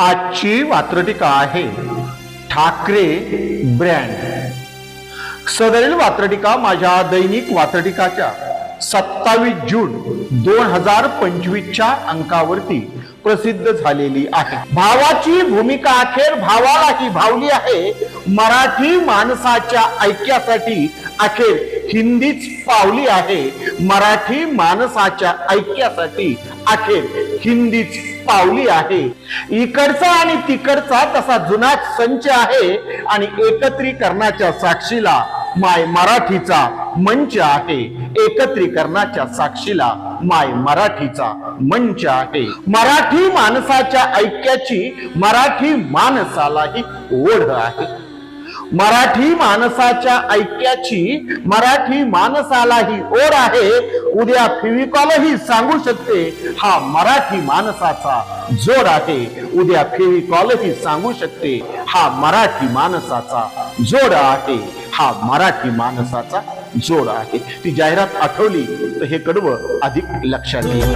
आजची वात्रटिका आहे ठाकरे ब्रँड. सदरील वात्रटिका माझ्या दैनिक वात्रटिकाच्या सत्तावीस जून दोन हजार पंचवीसच्या अंकावरती प्रसिद्ध झालेली आहे. भावाची भूमिका अखेर भावालाही भावली आहे. मराठी माणसाच्या ऐक्यासाठी अखेर हिंदीच पावली आहे मराठी माणसाच्या ऐक्यासाठी अखेर हिंदीच पावली आहे. इकडचा आणि तिकडचा तसा जुनाच संच आहे आणि एकत्रीकरणाच्या साक्षीला माय मराठीचा मंच आहे. एकत्रीकरणाच्या साक्षीला माय मराठीचा मंच आहे. मराठी माणसाच्या ऐक्याची मराठी माणसालाही ओढ आहे. मराठी माणसाच्या ऐक्याची मराठी माणसालाही ओढ आहे. उद्या फेविकॉलही सांगू शकते हा मराठी माणसाचा जोड आहे. उद्या फेविकॉलही सांगू शकते हा मराठी माणसाचा जोड आहे. हा मराठी माणसाचा जोड आहे. ती जाहिरात आठवली तर हे कडव अधिक लक्षात येईल